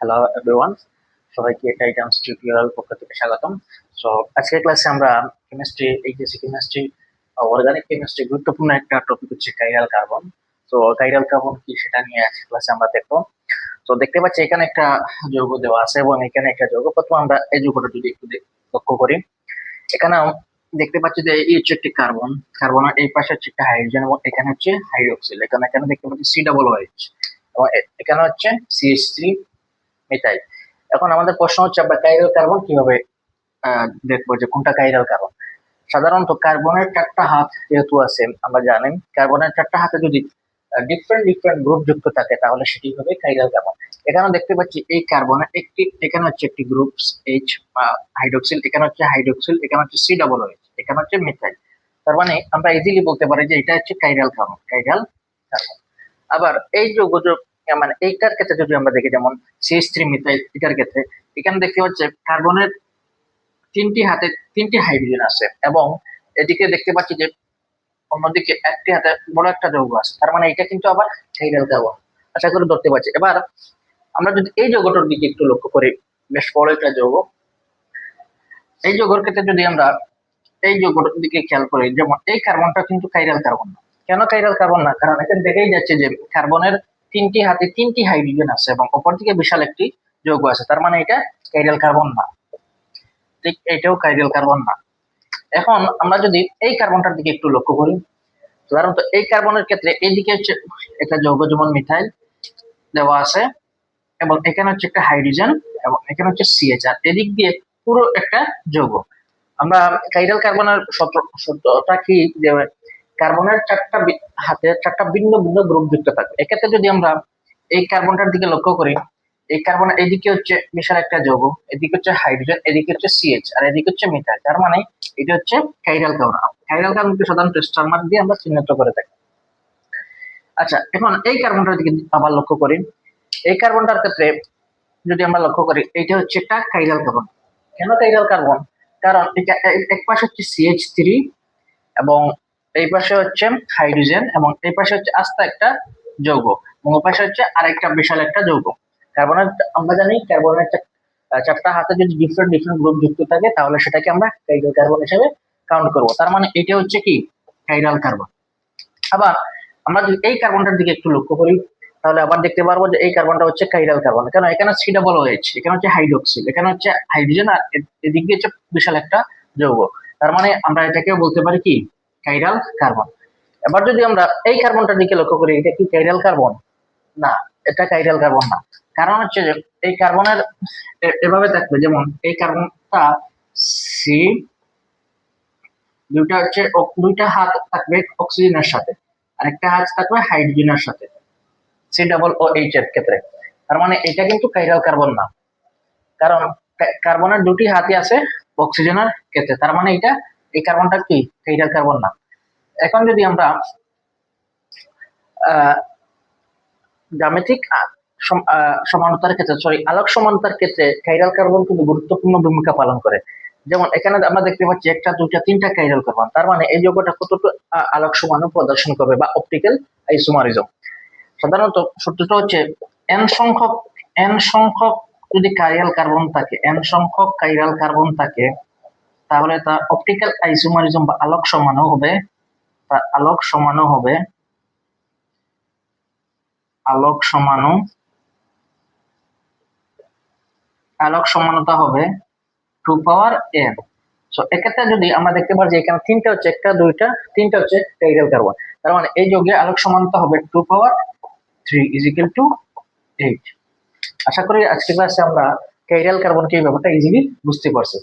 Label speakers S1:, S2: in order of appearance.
S1: Hello everyone সবাইকে Titans tutorial পক্ষ থেকে স্বাগতম। সো আজকের ক্লাসে আমরা chemistry HSC chemistry organic chemistry গুরুত্বপূর্ণ একটা টপিক হচ্ছে কাইরাল কার্বন তো কাইরাল কার্বন কি সেটা নিয়ে আজকে ক্লাসে আমরা দেখব। তো দেখতে পাচ্ছি এখানে একটা যৌগ দেওয়া আছে এবং এখানে একটা যৌগ প্রথমে আমরা এই যৌগটা যদি একটু লক্ষ্য করি। এখানে দেখতে পাচ্ছি যে এই হচ্ছে একটি কার্বন কার্বনের এই পাশে হচ্ছে একটা হাইড্রোজেন এবং এখানে হচ্ছে হাইড্রোক্সিল এখানে এখানে দেখতে পাচ্ছি সি ডাবল ওএইচ এবং এখানে হচ্ছে সিএইচ থ্রি মিথাইল এখন আমাদের প্রশ্ন হচ্ছে, আমরা কাইরাল কার্বন কীভাবে দেখব যে কোনটা কাইরাল কার্বন সাধারণত কার্বনের চারটা হাত যেহেতু আছে, আমরা জানি কার্বনের চারটা হাতে যদি ডিফারেন্ট ডিফারেন্ট গ্রুপ যুক্ত থাকে, তাহলে সেটি হবে কাইরাল কার্বন এখানে দেখতে পাচ্ছি এই কার্বনের একটি, এখানে হচ্ছে একটি গ্রুপ এইচ হাইড্রোক্সিল এখানে হচ্ছে হাইড্রোক্সিল এখানে হচ্ছে সি ডাবল এইচ এখানে হচ্ছে মিথাইল তার মানে আমরা ইজিলি বলতে পারি যে এটা হচ্ছে কাইরাল কার্বন কাইরাল কার্বন আবার এই যৌ- মানে এইটার ক্ষেত্রে যদি আমরা দেখি, যেমন সিএস থ্রি মিথাইল, এটার ক্ষেত্রে, এখানে দেখতে পাচ্ছে কার্বনের তিনটি হাতে তিনটি হাইড্রোজেন আছে এবং এদিকে দেখতে পাচ্ছি যে অন্যদিকে একটি হাতে বড় একটা যৌগ আছে। তার মানে এটা কিন্তু আবার কাইরাল কার্বন আশা করি ধরতে পারছি। এবার আমরা যদি এই যৌগটার দিকে একটু লক্ষ্য করি, বেশ বড় একটা যৌগ। এই যৌগের ক্ষেত্রে যদি আমরা এই যৌগটার দিকে খেয়াল করি, যেমন এই কার্বনটা কিন্তু কাইরাল কার্বন না। কেন কাইরাল কার্বন না? কারণ এখানে দেখেই যাচ্ছে যে কার্বনের তিনটি হাতে তিনটি হাইড্রোজেন আছে এবং অপর দিকে বিশাল একটি যৌগ আছে। তার মানে এটা কাইরাল কার্বন না। ঠিক এটাও কাইরাল কার্বন না। এখন আমরা যদি এই কার্বনটার দিকে একটু লক্ষ্য করি সাধারণত এই কার্বনের ক্ষেত্রে এইদিকে হচ্ছে একটা যৌগ যেমন মিথাইল দেওয়া আছে এবং এখানে হচ্ছে একটা হাইড্রোজেন এবং এখানে হচ্ছে সিএচ আর এদিক দিয়ে পুরো একটা যৌগ। আমরা কাইরাল কার্বনের সূত্রটা কি কার্বনের চারটা হাতে চারটা ভিন্ন ভিন্ন গ্রুপ যুক্ত থাকে। এক্ষেত্রে যদি আমরা এই কার্বনটার দিকে লক্ষ্য করি, এই কার্বন এদিকে হচ্ছে বিশাল একটা যৌগ, এদিকে হচ্ছে হাইড্রোজেন, এদিকে হচ্ছে সিএইচ আর এদিকে হচ্ছে মিথাইল। তার মানে এটা হচ্ছে কাইরাল কার্বন কাইরাল কার্বনকে সাধারণত স্টার মার্ক দিয়ে আমরা চিহ্নিত করে থাকি। আচ্ছা এখন এই কার্বনটার দিকে আবার লক্ষ্য করি। এই কার্বনটার ক্ষেত্রে যদি আমরা লক্ষ্য করি এটা হচ্ছে একটা কাইরাল কার্বন কেন কাইরাল কার্বন কারণ এটা এক পাশে হচ্ছে সিএইচ থ্রি এবং এই পাশে হচ্ছে হাইড্রোজেন এবং এই পাশে হচ্ছে আস্তে একটা যৌগ এবং ওই পাশে হচ্ছে আরেকটা বিশাল একটা যৌগ। কার্বনের আমরা জানি কার্বনের চারটা হাতে যদি ডিফারেন্ট ডিফারেন্ট গ্রুপ যুক্ত থাকে, তাহলে সেটাকে আমরা কাইরাল কার্বন হিসেবে কাউন্ট করব। তার মানে এটা হচ্ছে কি? কাইরাল কার্বন আবার আমরা যদি এই কার্বনটার দিকে একটু লক্ষ্য করি, তাহলে আবার দেখতে পারব যে এই কার্বনটা হচ্ছে কাইরাল কার্বন কেন? এখানে সি ডাবল ওএইচ এখানে হচ্ছে হাইড্রোক্সিল এখানে হচ্ছে হাইড্রোজেন আর এদিক দিয়ে হচ্ছে বিশাল একটা যৌগ। তার মানে আমরা এটাকে বলতে পারি কি? কাইরাল কার্বন এবার যদি আমরা এই কার্বনটার দিকে লক্ষ্য করি, এটা কি কাইরাল কার্বন না, এটা কাইরাল কার্বন না। কারণ হচ্ছে যে, এই কার্বনের এভাবে থাকবে। যেমন এই কার্বনটা সি দুইটা হচ্ছে দুইটা হাত থাকবে অক্সিজেনের সাথে। আরেকটা হাত থাকবে হাইড্রোজেনের সাথে। সি ডাবল ও এইচ এর ক্ষেত্রে। তার মানে এটা কিন্তু কাইরাল কার্বন না। কারণ কার্বনের দুটি হাতই আছে অক্সিজেনের ক্ষেত্রে। তার মানে এটা এই কার্বনটা কি? কাইরাল কার্বন না। এখন যদি আমরা জ্যামিতিক সমানতার ক্ষেত্রে সরি আলোক সমানতার ক্ষেত্রে কাইরাল কার্বন কিন্তু গুরুত্বপূর্ণ ভূমিকা পালন করে। যেমন এখানে আমরা দেখতে পাচ্ছি একটা, দুইটা, তিনটা কাইরাল কার্বন তার মানে এই যৌগটা কতটুকু আলোক সমানু প্রদর্শন করবে বা অপটিক্যাল আইসোমারিজম সাধারণত সূত্রটা হচ্ছে এন সংখ্যক এন সংখ্যক যদি কাইরাল কার্বন থাকে এন সংখ্যক কাইরাল কার্বন থাকে তাহলে তার অপটিক্যাল আইসোমারিজম বা আলোক সমানও হবে তার আলোক সমানও হবে, আলোক সমানু, আলোক সমানতা হবে টু পাওয়ার এন। সো এক্ষেত্রে যদি আমরা দেখতে যে এখানে তিনটা হচ্ছে, একটা, দুইটা, তিনটা হচ্ছে কাইরাল কার্বন তার মানে এই যোগে আলোক সমানতা হবে two power three is equal to eight আশা করি আজকে ক্লাসে আমরা কাইরাল কার্বনকে এই ব্যাপারটা ইজিলি বুঝতে পারছি।